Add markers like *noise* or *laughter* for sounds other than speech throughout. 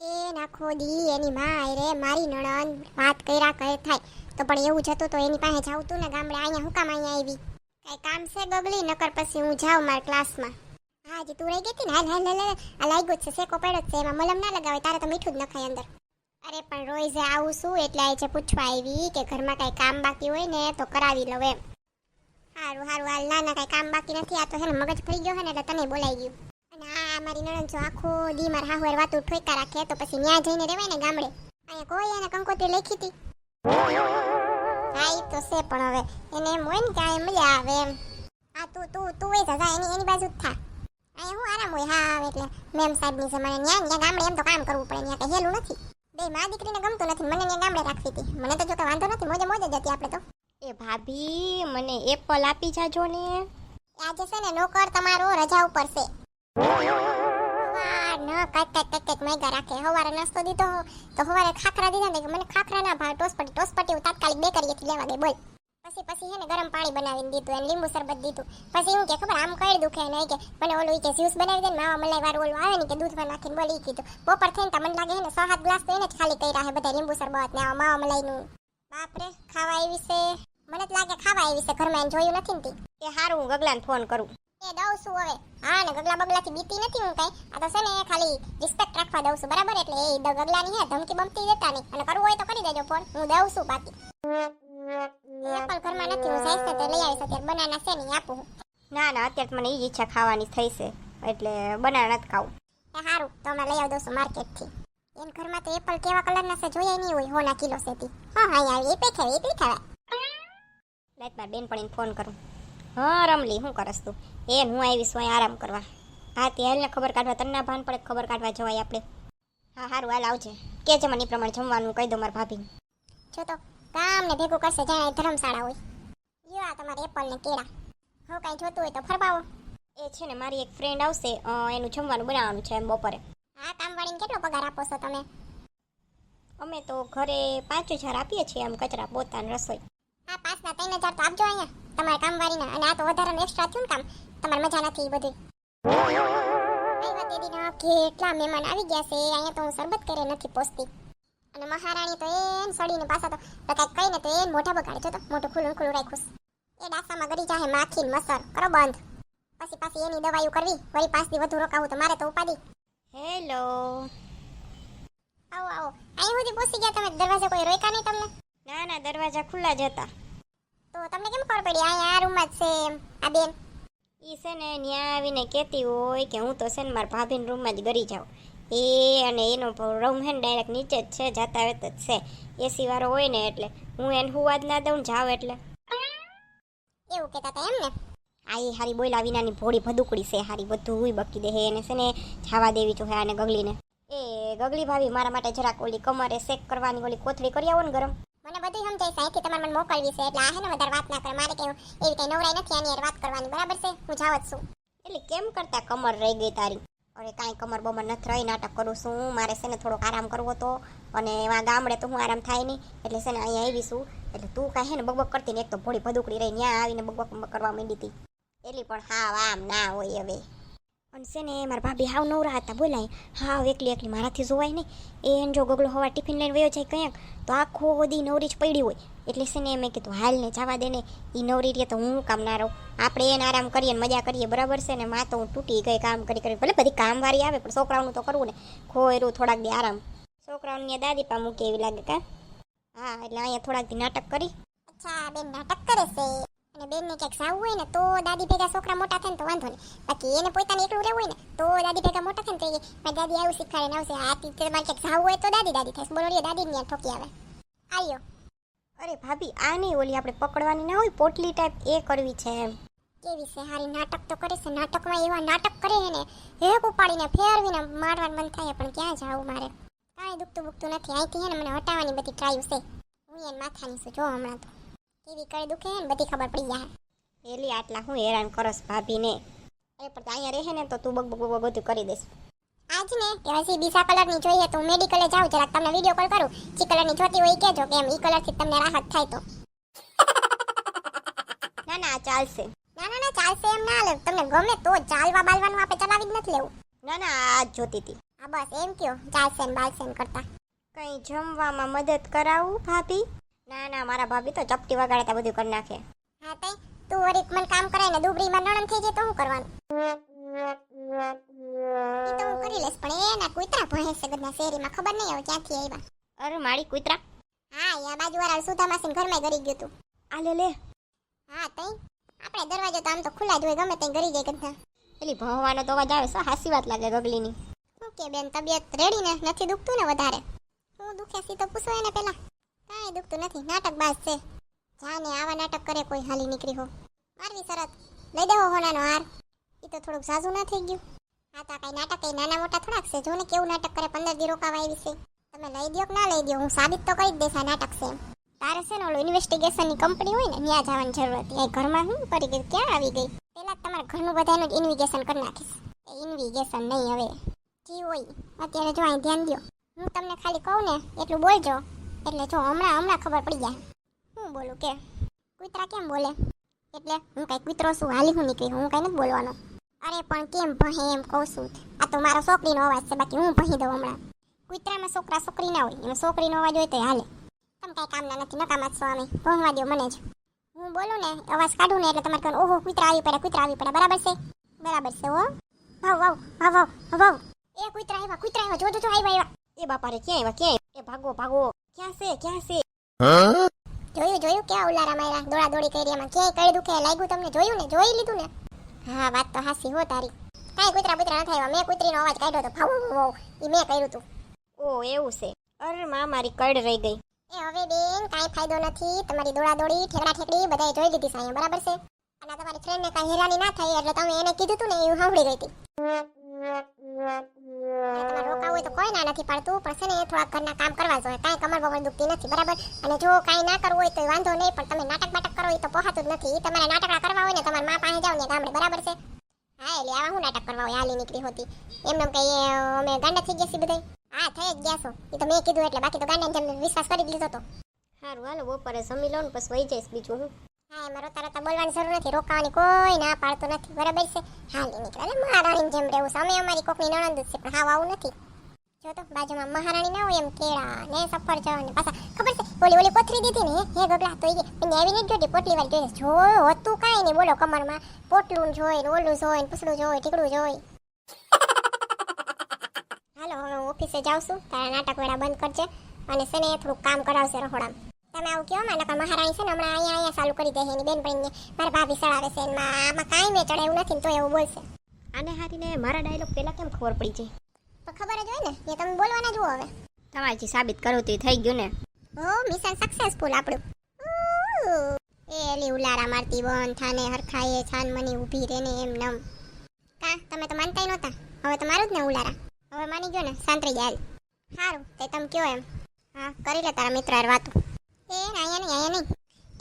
એ નાખો દી, એની માં રે, મારી નણંદ, વાત કર્યા કહે થાય. તો પણ એવું જતું તો એની પાસે જાવું તું ને ગામડે અહીંયા હું કામ અહીંયા આવી? કઈ કામ છે ગગલી? નકર પછી હું જાઉં મારા ક્લાસમાં. હા જે તું રહી ગઈ હતી ને? હાલ હાલ હાલ. આ લાગ્યો જ છે, શેકો પડ્યો જ છે. એમાં મલમ ના લગાવે તારે તો મીઠું જ નખાય અંદર. અરે, પણ રોઈઝે આવું શું એટલે આ છે પૂછવા આવી કે ઘરમાં કાંઈ કામ બાકી હોય ને, તો કરાવી લઉં એમ. હારું સારું હાલ. ના ના, કાંઈ કામ બાકી નથી. આ તો હે ને મગજ ફરી ગયો હે ને એટલે તને બોલાઈ ગયું. આ મારી નણંદ જો આખો દી મારા હાહુર વાતું ઠોકા રાખે તો પછી ન્યા જઈને રહેવાય ને ગામડે. અહીંયા કોઈ એને કંકોત્રી લખી હતી. હા તો છે પણ હવે એને એમ હોય ને કે આ મજા આવે એમ. હા તું તું તું એ જા એની એની બાજુ જ થા. અહીંયા હું આરામ હોય હા આવે એટલે. મેમ સાહેબની જમાને ન્યા ન્યા ગામડે એમ તો કામ કરવું પડે ન્યા કઈ હેલું નથી. બે મા દીકરીને ગમતું નથી મને ન્યા ગામડે રાખવી હતી. મને તો જો કે વાંધો નથી મોજે મોજ જ હતી આપણે તો. એ ભાભી મને એપલ આપી જાજો ને. આજે છે ને નોકર તમારો રજા ઉપર છે. રાખે. સવારે નાસ્તો દીધો તો સવારે ખાખરા દીધા ને મને ખાખરા ના ભાવ ટોસપટી ટોસપટી હું તાત્કાલિક બેકરીએથી લેવા ગઈ પછી પછી હે ગરમ પાણી બનાવીને દીધું લીંબુ શરબત દીધું. પછી એવું કે ખબર, આમ કઈ દુખે ને કે મને ઓલું કે જ્યુસ બનાવી દે ને માવા આવે ને કે દૂધમાં નાખીને બોલી કીધું. બપોર થઈને તો મને લાગે હે ને સો ગ્લાસ તો એને જ ખાલી કર્યા હે બધા લીંબુ શરબત ને મલાઈનું. બાપરે ખાવા આવી છે. મને જ લાગે ખાવા આવી છે ઘરમાં જોયું નથી. એ હારું, હું ગગલાને ફોન કરું. એ દઉં છું હવે. હા ને ગગલા બગલાથી બીતી નથી હું કઈ. આ તો છે ને ખાલી રિસ્પેક્ટ રાખવા દઉં છું. બરાબર? એટલે એ ગગલાની હે ધમકી બમતી દેતા નહીં. અને કરવું હોય તો કરી દેજો ફોન. હું દઉં છું બાકી. એપલ ઘરમાં નથી. હું ને તે લઈ આવીશ. અત્યારે બનાના છે નહીં આપું ના ના અત્યારે મને એ ઈચ્છા ખાવાની થઈ છે. એટલે બનાના નથી ખાવું. એ સારું તો અમે લઈ આવી દઉં છું માર્કેટથી. એન ઘરમાં તો એપલ કેવા કલરના છે જોયા નહીં હોય. હોના કિલો સેતી. હા હા આવી. એ પેખે એટલી ખાવા લાઈટ મારા બેનપણીને ફોન કરું. હા રમલી શું કરસ તું? એ હું આવીશ અહીં આરામ કરવા. હા, તે હાલને ખબર કાઢવા તને ભાન પડે, ખબર કાઢવા જવાય આપણે. હા સારું હાલ, આવજે. કે છે મને પ્રમાણે જમવાનું, કહી દો મારા ભાભીને જો તો કામ ને ભેગું કરશે જાણે ધર્મશાળા હોય. આ તમારે એપલ ને કેળા. હવે કાંઈ જોતું હોય તો ફરમાવો. એ છે ને, મારી એક ફ્રેન્ડ આવશે એનું જમવાનું બનાવવાનું છે એમ બપોરે. હા, કામવાળીને કેટલો પગાર આપો છો તમે? અમે તો ઘરે પાંચ હજાર આપીએ છીએ એમ કચરા, પોતાની રસોઈ. હા પાંચના ત્રણ હજાર તો આપજો અહીંયા. તમારા કામવાળીના. અને આ તો વધારાનું એક્સ્ટ્રા થયું ને કામ. તમારે મજા નથી બધી આવ્યા તે કેટલા મહેમાન આવી ગયા છે. અહીંયા તો હું શરબત કરે નથી પોસતી. અને મહારાણી તો એમ સડીને પાછા તો કાંઈક કહીને તો એમ મોઢા બગાડે. જો તો મોઢું ખુલ્લું ખુલ્લું રાખ્યું એ ડાસામાં ગળી જાહે માખી મસર. કરો બંધ. પછી પાછી એની દવાઈઓ કરવી. વળી દી વધુ રોકાવું તો મારે તો ઉપાડી હેલો આવો આવો. અહીં સુધી પહોંચી ગયા તમે? દરવાજા કોઈ રોકા નહીં તમને? ના ના, દરવાજા ખુલ્લા જ હતા. તો તમને કેમ ખબર પડી? અહીંયા આ રૂમમાં જ છે એમ. આ બેન. ઈ છે ને ત્યાં આવીને કહેતી હોય કે હું તો છે ને મારા ભાભીના રૂમમાં જ ગરી જાઉં. એ અને એનો રૂમ હે ને ડાયરેક્ટ નીચે જ છે, જાતા વેત જ છે. એસી વાળો હોય ને એટલે. હું એને હુવા જ ના દઉં જાવ એટલે. એવું કહેતા હતા એમ ને આ એ હારી બોયલા વિનાની ભોળી ભદુકડી છે, હારી બધું બકી દે એને છે ને જાવા દેવી જોઈએ આને ગગલીને. એ ગગલી ભાભી મારા માટે જરાક ઓલી કમરે શેક કરવાની ઓલી કોથળી કરી આવો ને ગરમ. મને બધું સમજાય સાહેબ અહીંથી તમારે મને મોકલવી છે. એટલે આ હે ને વધારે વાત ના કરે. મારે કે એવી કઈ નવરાઈ નથી આની વાત કરવાની. બરાબર છે? હું જાવ જ છું. એટલે કેમ કરતા કમર રહી ગઈ તારી? અરે કાંઈ કમર બમર નથી રહી. નાટક કરું છું. મારે છે ને થોડોક આરામ કરવો તો. અને એવા ગામડે તો હું આરામ થાય નહીં. એટલે છે ને અહીંયા આવીશું એટલે તું કાંઈ હે ને બકબક કરતી ને એક તો ભોળી ભદુકડી રહી. ત્યાં આવીને બકબક કરવા માંડી હતી એટલી પણ હાવ આમ ના હોય હવે. અને છે ને, મારા ભાભી હાવ નવરા હતા, બોલાય. હાવ એકલી એકલી મારાથી જોવાય નહીં. એને જો ગગલો હવા ટિફિન લઈને વયો જાય કંઈક, તો આખો દી નવરી જ પડી હોય. એટલે છે ને, મેં કીધું, હાલ ને જવા દે ને એ નવરી રહે તો હું કામ ના રહું? આપણે એને આરામ કરીએ ને મજા કરીએ, બરાબર છે ને? માં તો હું તૂટી ગઈ, કામ કરી કરી, ભલે બધી કામવાળી આવે, પણ છોકરાઓનું તો કરવું ને. ખોયરું, થોડાક દી આરામ. છોકરાઓને દાદી પા મૂકે એવી લાગે, કા? હા, એટલે અહીંયા થોડાક દી નાટક કરી. અચ્છા, બેન નાટક કરે છે? અને બેનને ક્યાંક જાવું હોય ને તો દાદી ભેગા છોકરા મોટા થાય ને તો વાંધો નહીં. બાકી એને પોતાને એકલું રહેવું હોય ને તો દાદી ભેગા મોટા થાય ને તો મારી દાદી આવું શીખવાડે ને આવશે આ ટીચર તમારે ક્યાંક જાવું હોય તો દાદી દાદી થાય બોલો દાદી ને ઠોકી આવે. આવ્યો અરે ભાભી આ નહીં ઓલી આપણે પકડવાની ના હોય? પોટલી ટાઈપ એ કરવી છે એમ. કેવી છે? હારી નાટક તો કરે છે. નાટકમાં એવા નાટક કરે છે ને હેક ઉપાડીને ફેરવીને મારવાનું મન થાય પણ ક્યાં જાવું મારે? કાંઈ દુખતું બુખતું નથી. અહીંથી હે ને મને હટાવવાની બધી ટ્રાય છે. હું એને માથાની છું જો હમણાં તો. કેવી કઈ દુખે ને બધી ખબર પડી જાય. એલી આટલા હું હેરાન કરસ ભાભીને. એ પણ અહીંયા રહે ને તો તું બગ બગ બગ બધું કરી દઈશ. આજ ને હજી બીજા કલરની જોઈએ તો હું મેડિકલે જાઉં જરાક તમને વીડિયો કોલ કરું. જે કલરની જોતી હોય કહેજો કે એમ ઈ કલરથી તમને રાહત થાય તો. *laughs* ના ના ચાલશે. ના ના ના ચાલશે એમ ના લે તમને ગમે તો ચાલવા બાલવાનું આપણે ચલાવી જ નથી લેવું. ના ના આ જોતી હતી. હા બસ એમ કયો. ચાલશે ને બાલશે કરતા. કઈ જમવામાં મદદ કરાવું ભાભી? ના ના મારા ભાભી તો ચપટી વગાડતા બધું કરી નાખે. હા તે તું વરીક મને કામ કરાય ને દુબળીમાં નણમ થઈ જાય તો શું કરવાનું? એ તો હું કરી લઈશ પણ એના કુતરા છે બધા શેરીમાં ખબર નહીં આવે ક્યાંથી આવ્યા અરે મારી કૂતરા? હા યા બાજુવાળા સુધા માસીને ઘરમાં ગરી ગયું તું. આ લે લે. હા તઈ? આપણે દરવાજો તો આમ તો ખુલ્લા જ હોય ગમે ત્યાં ગરી જાય ગધા પેલી ભણવાનો તો અવાજ આવે સો હાસી વાત લાગે ગગલીની. ઓકે બેન તબિયત રેડી ને? નથી દુખતું ને વધારે? હું દુખે સી તો પૂછો એને પેલા. કાંઈ દુખતું નથી, નાટક બાદ છે. જાને આવા નાટક કરે કોઈ હાલી નીકળી હો. મારવી શરત લઈ દેવો હોનાનો હાર. એ તો થોડુંક ઝાઝું ના થઈ ગયું. હા તો કાંઈ નાટક એ નાના મોટા થોડાક છે. જો ને કેવું નાટક કરે, પંદર દી રોકાવા આવી છે. તમે લઈ દો કે ના લઈ દ્યો? હું સાબિત તો કરી દઈશ આ નાટક છે તારે છે ને ઓલું ઇન્વેસ્ટિગેશનની કંપની હોય ને ત્યાં જવાની જરૂર હતી. એ ઘરમાં શું કરી ગઈ? ક્યાં આવી ગઈ? પહેલાં તમારા ઘરનું બધાનું જ ઇન્વિગેશન કરી નાખીશ. એ ઇન્વિગેશન નહીં હવે. જી હોય. અત્યારે જો અહીં ધ્યાન દ્યો. હું તમને ખાલી કહું ને, એટલું બોલજો. એટલે જો હમણાં હમણાં ખબર પડી જાય હું બોલું કે, કૂતરા કેમ બોલે? એટલે હું કઈ કૂતરો છું, હાલી હું નીકળી હું કઈ નથી બોલવાનો. અરે પણ કેમ ભહે એમ કહું છું. આ તો મારો છોકરીનો અવાજ છે, બાકી હું ભહી દઉં હમણાં. કૂતરામાં છોકરા છોકરી ના હોય, એમાં છોકરીનો અવાજ હોય તો હાલે. તમે કાંઈ કામના નથી, નકામા છો અમે, ભણવા દો મને જ. હું બોલું ને, અવાજ કાઢું ને એટલે તમારે કહું ઓહો, કૂતરા આવી પડે કૂતરા આવી પડે બરાબર છે? બરાબર છે હો. વાવ વાવ ભાવ વાવ ભાવ એ કૂતરા આવ્યા કૂતરા આવ્યા જો જો આવ્યા આવ્યા એ બાપા રે ક્યાં આવ્યા ક્યાં એ ભાગો ભાગો. ક્યાં છે ક્યાં છે? જોયું જોયું ઉલારા માર્યા? દોડા દોડી કરી એમાં ક્યાંય કઈ દુખે લાગ્યું તમને? જોયું ને? જોઈ લીધું ને? હા વાત તો હાસી હો તારી. કાંઈ કૂતરા બુતરા ન થાય મેં કૂતરીનો અવાજ કાઢ્યો તો ભાવ ભાવ એ મેં કર્યું તું. ઓ એવું છે. અરે માં મારી કડ રહી ગઈ. એ હવે બેન કાંઈ ફાયદો નથી. તમારી દોડાદોડી ઠેકડા ઠેકડી બધાએ જોઈ લીધી છે બરાબર છે? અને તમારી ફ્રેન્ડને કાંઈ હેરાની ના થાય એટલે તમે એને કીધું તું ને એ સાંભળી ગઈ હતી. હોય તો કોઈ ના નથી પાડતું પણ છે ને થોડા ઘરના કામ કરવા જોઈએ. કાંઈ કમર બમર દુખતી નથી બરાબર? અને જો કાંઈ ના કરવું હોય તો વાંધો નહીં પણ તમે નાટક બાટક કરો એ તો પહોંચતું જ નથી. તમારે નાટકડા કરવા હોય ને તમારા મા પાસે જાઓ ને ગામડે બરાબર છે? હા એટલે આવા હું નાટક કરવા હોય? હાલી નીકળી હોતી. એમને એમ કઈ અમે ગાંડા થઈ ગયા છીએ બધા હા થઈ જ ગયા છો. એ તો મેં કીધું એટલે બાકી તો ગાંડા જેમ વિશ્વાસ કરી લીધો તો. સારું હાલો બપોરે જમી લો ને પછી વહી જઈશ બીજું હું. હા એમાં રોતા રોતા બોલવાની જરૂર નથી રોકાવાની કોઈ ના પાડતો નથી બરાબર છે? હાલી નીકળે મારા જેમ રહેવું છે. અમે અમારી કોકની નણંદ જ છે પણ હાવ આવું નથી. જો તો બાજુમાં મહારાણી ના હોય એમ કેળા ને સફરજન ને પાછા. ખબર છે? ઓલી ઓલી કોથરી દીધી ને હે ગગલા? તો એ પણ આવી નથી જોતી પોટલી વાળી જોઈએ જો હતું કાંઈ નહીં. બોલો કમરમાં. પોટલું જોઈ ને ઓલું જોઈ ને પૂછડું જોઈ ટીકડું જોઈ *laughs* હાલો હવે હું ઓફિસે જાઉં છું. તારા નાટક વેળા બંધ કરજે અને છે ને થોડુંક કામ કરાવશે રખોડામાં તમે આવું કહો માં? નકર મહારાણી છે ને હમણાં અહીંયા અહીંયા ચાલુ કરી દે એની બેન પડીને મારા ભાભી સળાવે છે એમાં આમાં કાંઈ મેં ચડાવ્યું નથી તો એવું બોલશે. આને હારીને મારા ડાયલોગ પહેલાં કેમ ખબર પડી જાય? તો ખબર જ હોય ને એ તમે બોલવાના જુઓ હવે. તમારે જે સાબિત કરવું તે થઈ ગયું ને. ઓ મિશન સક્સેસફુલ આપણું. એ એલી ઉલારા મારતી બન થાને હરખાએ છાન મની ઊભી રેને એમ નમ. કા તમે તો માનતાય નહોતા. હવે તો મારું જ ને ઉલારા. હવે માની ગયો ને શાંતરી જાય સારું તે તમે કયો એમ. હા કરી લે તારા મિત્ર હાર વાતો. એ અહીંયા નહીં અહીંયા નહીં.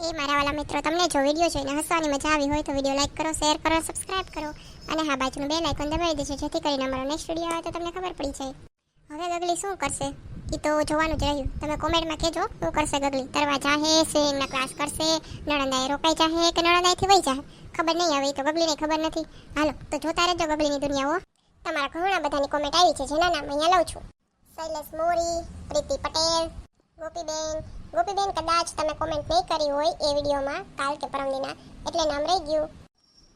એ મારા વાલા મિત્રો તમને જો વીડિયો જોઈને હસવાની મજા આવી હોય તો વીડિયો લાઈક કરો શેર કરો સબસ્ક્રાઈબ કરો. અને હા, બાજુનું બે લાઇકન દબાવી દેજો, જેથી કરીને અમારો નેક્સ્ટ વીડિયો આવે તો તમને ખબર પડી જાય. હવે ગગલી શું કરશે? એ તો જોવાનું જ રહ્યું. તમે કોમેન્ટમાં કહેજો, શું કરશે ગગલી? તરવા જાહે સ્વિમિંગના ક્લાસ કરશે, નણંદાએ રોકાઈ જાહે કે નણંદાએથી વહી જાહે? ખબર નહીં આવે તો ગગલીને ખબર નથી. હાલો, તો જોતા રહેજો ગગલીની દુનિયાઓ તમારા ઘણા બધાની કોમેન્ટ આવી છે, જેના નામ અહીંયા લઉં છું. શૈલેષ મોરી, પ્રીતિ પટેલ, ગોપીબેન. ગોપીબેન કદાચ તમે કોમેન્ટ નહીં કરી હોય એ વિડીયોમાં, કાલ કે પરમદિના એટલે નામ રહી ગયું.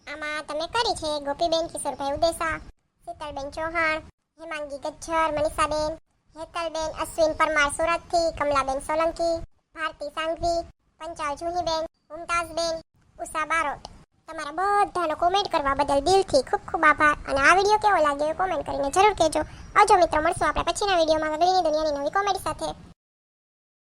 આમાં તમે કરી છે, ગોપીબેન, કિશોરભાઈ ઉદેસા શીતલબેન ચૌહાણ, હેમાંગી ગજ્જર, મનીષાબેન, હેતલબેન, અશ્વિન પરમાર સુરતથી, કમલાબેન સોલંકી, ભારતી સાંઘવી, પંચાલ જુહીબેન મુમતાઝબેન ઉષા બારોટ. તમારા બધાનો કોમેન્ટ કરવા બદલ દિલથી ખૂબ ખૂબ આભાર અને આ વીડિયો કેવો લાગ્યો એ કોમેન્ટ કરીને જરૂર કહેજો. આવજો મિત્રો, મળશું આપણે પછીના વિડીયોમાં. ગગડીની દુનિયાની નવી કોમેડી સાથે.